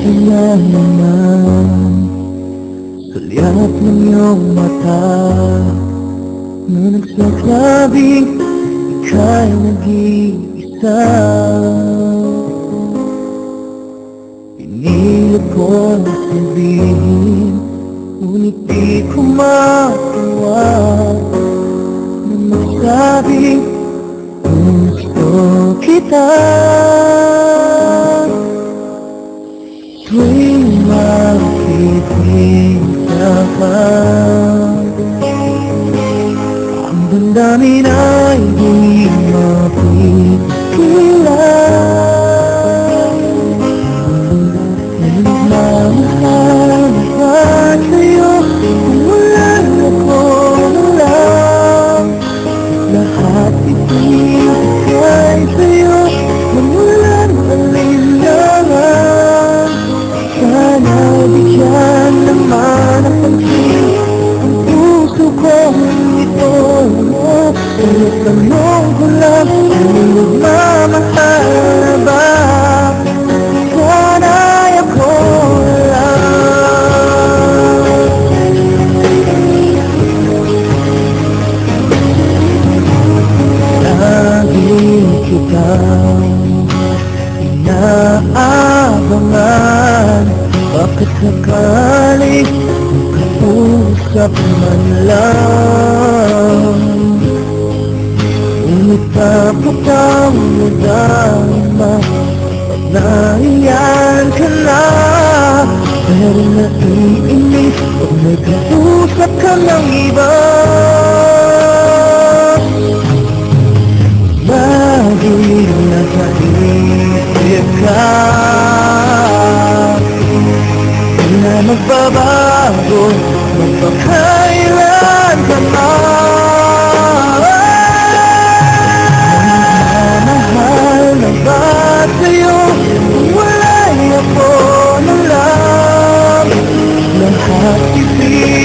Na naman Sulyap ng iyong mata Na nagsasabing Ika'y nag-iisa Pinilit ko na sabihin Ngunit di ko magawa Na magsabing Gusto kita makikita ka Ang damdamin ay di mapigilan tanong ko lang Kung nagmamahal na ba Sana'y ako lang Lagi kita inaabangan. Bakit sakali Usap man lang Nadama Pag naiyan ka na Pero naiinis Pag nag-uusap ka ng iba Lagi nasa isip ka Di na magbabago Magpakailan ka man love you